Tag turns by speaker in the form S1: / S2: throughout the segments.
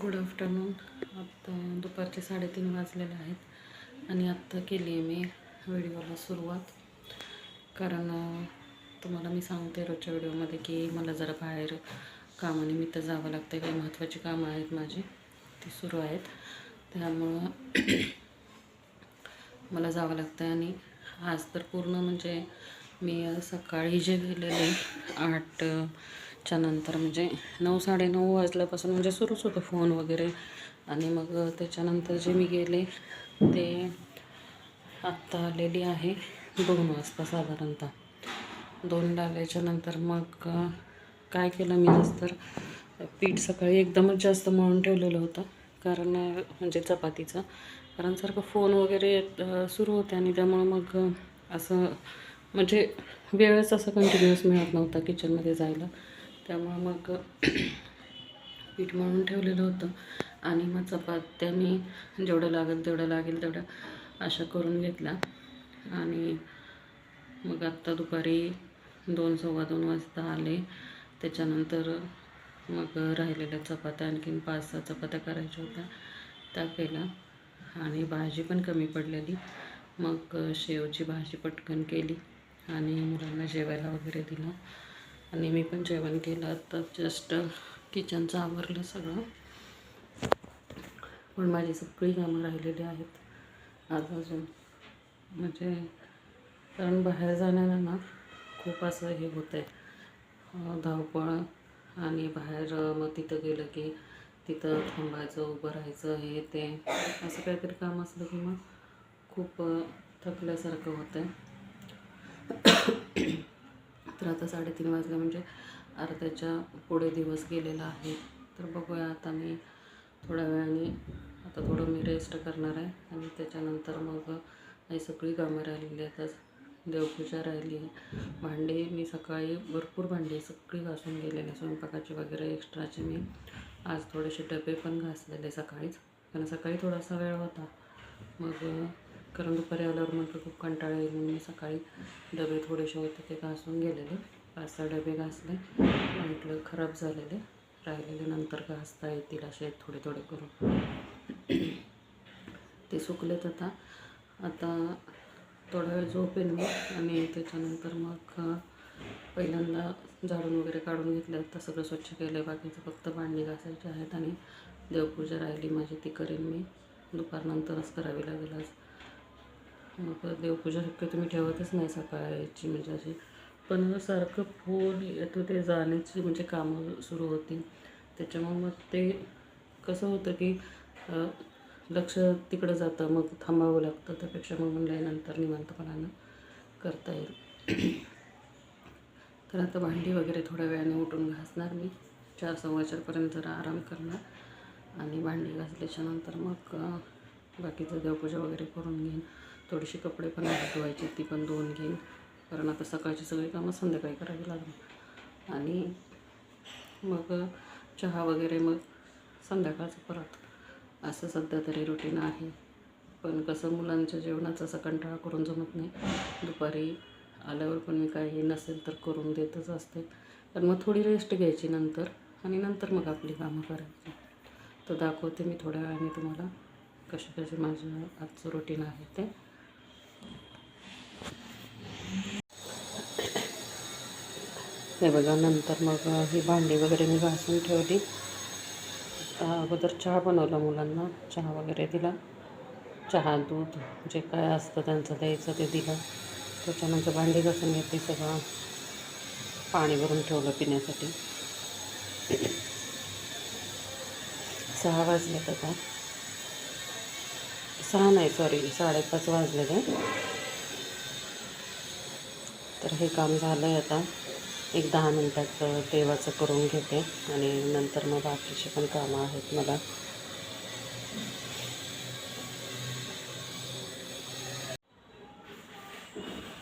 S1: Good afternoon आत्ता दुपारचे साडेतीन वाजलेले आहेत आणि आत्ता केली आहे मी व्हिडिओला सुरुवात. कारण तुम्हाला मी सांगते रोजच्या व्हिडिओमध्ये की मला जरा बाहेर कामानिमित्त जावं लागतं काही महत्त्वाची कामं आहेत माझी ती सुरू आहेत. त्यामुळं मला जावं लागतं आणि आज तर पूर्ण म्हणजे मी सकाळी जे गेलेले आठ च्या नंतर म्हणजे नऊ साडेनऊ वाजल्यापासून म्हणजे सुरूच होतं फोन वगैरे. आणि मग त्याच्यानंतर जे मी गेले ते आत्ता आलेली आहे दोन वाजता साधारणतः. दोनला आल्याच्यानंतर मग काय केलं मी आज तर पीठ सकाळी एकदमच जास्त मळून ठेवलेलं होतं कारण म्हणजे चपातीचं. कारण सारखं फोन वगैरे सुरू होते आणि त्यामुळं मग असं म्हणजे वेळच असं कंटिन्युअस मिळत नव्हता किचनमध्ये जायला. त्यामुळं मग पीठ मळून ठेवलेलं होतं. आणि मग चपात्या मी जेवढं लागेल तेवढं लागेल तेवढं अशा करून घेतला आणि मग आत्ता दुपारी दोन सव्वा दोन वाजता आले. त्याच्यानंतर मग राहिलेल्या चपात्या आणखीन पाच सहा चपात्या करायच्या होत्या. त्या केल्या. आणि भाजी पण कमी पडलेली. मग शेवची भाजी पटकन केली. आणि मुलांना जेवायला वगैरे दिलं. आणि मी पण जेवण केलं आता जस्ट किचनचं आवरलं सगळं. पण माझी सगळी कामं राहिलेली आहेत. आज अजून. म्हणजे कारण बाहेर जाण्यानं ना खूप असं हे होतं आहे धावपळ आणि बाहेर मग तिथं गेलं की तिथं थांबायचं उभं राहायचं हे ते. असं काहीतरी काम असलं की मग खूप थकल्यासारखं होतं आहे तर आता साडेतीन वाजले म्हणजे अर्ध्याच्या पुढे दिवस गेलेला आहे. तर बघूया आता मी थोड्या वेळाने आता थोडं मी रेस्ट करणार आहे आणि त्याच्यानंतर मग ही सगळी कामं राहिलेली आहेत. देवपूजा राहिली आहे. भांडी मी सकाळी भरपूर भांडी सगळी घासून गेलेले स्वयंपाकाचे वगैरे एक्स्ट्राचे मी आज थोडेसे डबे पण घासलेले सकाळीच. कारण सकाळी थोडासा वेळ होता. मग कारण दुपारी आल्यावर म्हटलं खूप कंटाळा येईल म्हणून मी सकाळी डबे थोडेसे होते ते घासून गेलेले. पाच सहा डबे घासले. म्हटलं खराब झालेले. राहिलेले नंतर घासता येतील असे थोडे थोडे करून. ते सुकलेत आता. आता थोडा वेळ झोपेन मी आणि त्याच्यानंतर मग पहिल्यांदा झाडून वगैरे काढून घेतलं. आता सगळं स्वच्छ केलं आहे बाकीचं फक्त भांडी घासायची आहेत आणि देवपूजा राहिली माझी. ती करेन मी. दुपारनंतरच करावी लागेल आज. मग देवपूजा शक्यतो मी ठेवतच नाही सकाळची म्हणजे अशी पण सारखं फोन येतो ते जाण्याची म्हणजे कामं सुरू होती त्याच्यामुळे मग ते कसं होतं की लक्ष तिकडं जातं मग थांबावं लागतं. त्यापेक्षा मग म्हणलं नंतर निवांतपणानं करता येईल. तर आता भांडी वगैरे थोड्या वेळाने उठून घासणार मी. चार सव्वा चारपर्यंत जरा आराम करणार. आणि भांडी घासल्याच्या नंतर मग बाकीचं देवपूजा वगैरे करून घेईन. थोडीशी कपडे पण धुवायची ती पण धुवून घेईन. कारण आता सकाळची सगळी कामं संध्याकाळी करावी लागणार. आणि मग चहा वगैरे मग संध्याकाळचं परत. असं सध्या तरी रुटीन आहे. पण कसं मुलांच्या जेवणाचा असा कंटाळा करून जमत नाही. दुपारी आल्यावर पण मी काही नसेल तर करून देतच असते. पण मग थोडी रेस्ट घ्यायची नंतर आणि नंतर मग आपली कामं करायची. तर दाखवते मी थोड्या वेळाने तुम्हाला कसे कसे माझं आजचं रुटीन आहे ते. हे बघा. नंतर मग ही भांडी वगैरे मी घासून ठेवली. अगोदर चहा बनवला मुलांना. चहा वगैरे दिला. चहा दूध जे काय असतं त्यांचं द्यायचं ते दिलं. त्याच्यानंतर भांडी घासून घेतली सगळं. पाणी भरून ठेवलं पिण्यासाठी. सहा वाजले आता. सहा नाही सॉरी साडेपाच वाजलेले. तर हे काम झालं आहे आता. एक दहा मिनटात देवाचं करून घेते आणि नंतर मग बाकीचे पण कामं आहेत मला.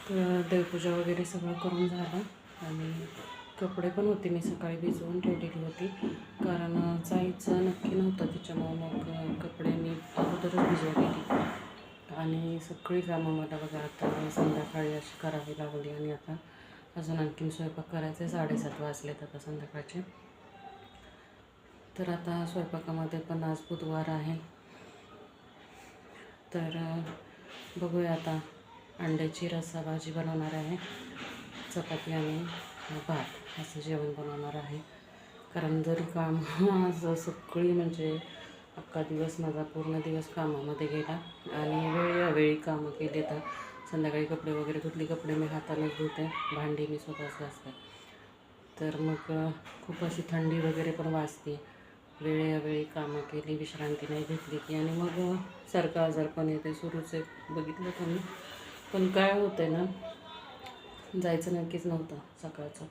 S1: तर देवपूजा वगैरे सगळं करून झालं आणि कपडे पण होते मी सकाळी भिजवून ठेवलेली होती. कारण जायचं नक्की नव्हतं त्याच्यामुळं मग कपडे मी अगोदरच भिजवलेली. आणि सगळी कामं मला बघा आता संध्याकाळी अशी करावी लागली आणि आता अजून आणखीन स्वयंपाक करायचे साडेसात वाजलेत आता संध्याकाळचे. तर आता स्वयंपाकामध्ये पण आज बुधवार आहे. तर बघूया आता अंड्याची रस्सा भाजी बनवणार आहे. चपाती आणि भात असं जेवण बनवणार आहे. कारण जरी काम आज सगळी म्हणजे अख्खा दिवस माझा पूर्ण दिवस कामामध्ये गेला आणि वेळोवेळी कामं केली तर संध्याकाळी कपडे वगैरे धुतले कपडे मी हातानेच धुते भांडी मी स्वतःच घासते. तर मग खूप अशी थंडी वगैरे पण वाजते. वेळोवेळी कामं केली विश्रांती नाही घेतली की आणि मग अ, आजार पण येते सुरूच आहे बघितलं तुम्ही पण काय होतं आहे ना जायचं नक्कीच नव्हतं सकाळचं.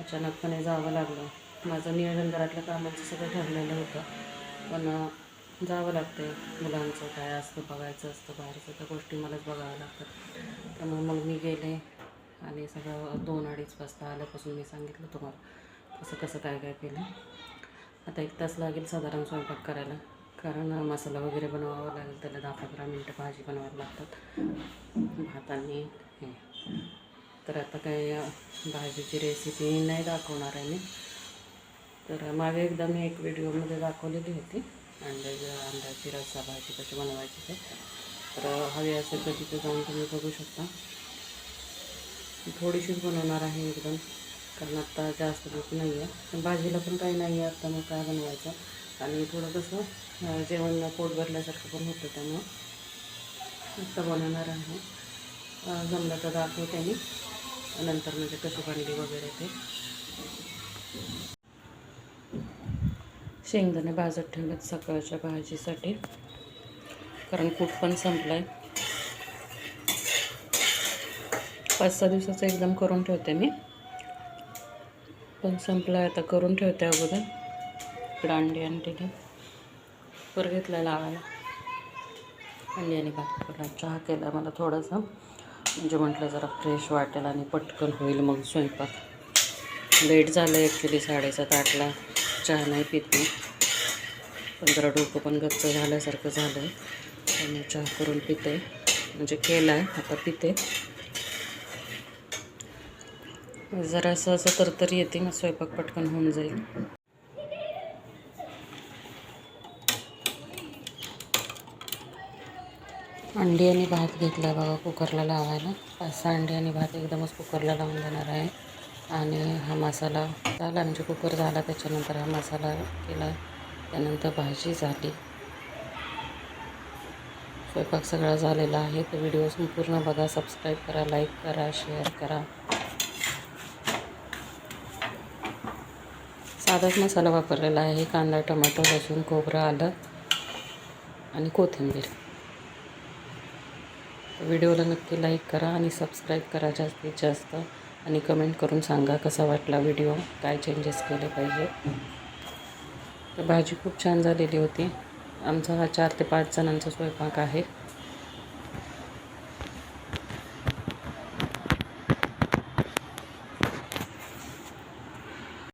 S1: अचानकपणे जावं लागलं. माझं नियोजन घरातल्या कामाचं सगळं ठरलेलं होतं. पण जावं लागते मुलांचं काय असतं बघायचं असतं बाहेरचं त्या गोष्टी मलाच बघाव्या लागतात. त्यामुळे मग मी गेले आणि सगळं दोन अडीच वाजता आल्यापासून मी सांगितलं तुम्हाला कसं कसं काय काय केलं. आता एक तास लागेल साधारण स्वयंपाक करायला कारण मसाला वगैरे बनवावा लागेल त्याला दहा पंधरा मिनटं भाजी बनवायला लागतात. भात आणि हे. तर आता काही भाजीची रेसिपी नाही दाखवणार आहे मी. तर मागे एकदा मी एक व्हिडिओमध्ये दाखवलेली होती. अंडा अंड्याची रस्सा भाजी कशी बनवायची ते. तर हवी असेल तर तिथे जाऊन तुम्ही बघू शकता. थोडीशीच बनवणार आहे एकदम कारण आत्ता जास्त भूक नाही आहे पण भाजीला पण काही नाही आहे आत्ता मग काय बनवायचं. आणि थोडं कसं जेवण पोट भरल्यासारखं पण होतं त्यामुळं. आत्ता बनवणार आहे. जमलं तर दाखवते मी. नंतर म्हणजे कसं बनली वगैरे ते. शेंगदाणे भाजत ठेवलेत सकाळच्या भाजीसाठी. कारण कूट पण संपलं आहे पाच सहा दिवसाचं एकदम करून ठेवते मी. पण संपलं आहे आता करून ठेवते अगोदर. इकडं अंडी अंडी पर घेतला लावायला. अंडी आणि भात केला चहा केला मला थोडासा. म्हणजे म्हटलं जरा फ्रेश वाटेल आणि पटकन होईल मग स्वयंपाक. लेट झालं ॲक्च्युली साडेसात आठला. चहा नाही पित मी. पण जरा डोकं पण गच्च झाल्यासारखं झालं आहे त्यामुळे चहा करून पिते. म्हणजे केला आहे आता पिते. जरा असं असं तरतरी येते मग स्वयंपाक पटकन होऊन जाईल. अंडी आणि भात घेतला बघा कुकरला लावायला. पाच सहा अंडी आणि भात एकदमच कुकरला लावून देणार आहे. आणि हा मसाला झाला म्हणजे कुकर झाला त्याच्यानंतर हा मसाला केला. त्यानंतर भाजी झाली. स्वयंपाक सगळा झालेला आहे. तर व्हिडिओ संपूर्ण बघा सबस्क्राईब करा लाईक करा शेअर करा. साधाच मसाला वापरलेला आहे. कांदा टमाटो लसूण खोबरं आलं आणि कोथिंबीर. व्हिडिओला नक्की लाईक करा आणि सबस्क्राईब करा जास्तीत जास्त. आणि कमेंट करून सांगा कसा वाटला व्हिडिओ काय चेंजेस केले पाहिजे? तर भाजी खूप छान झालेली होती. आमचा हा चार ते पाच जणांचा स्वयंपाक आहे.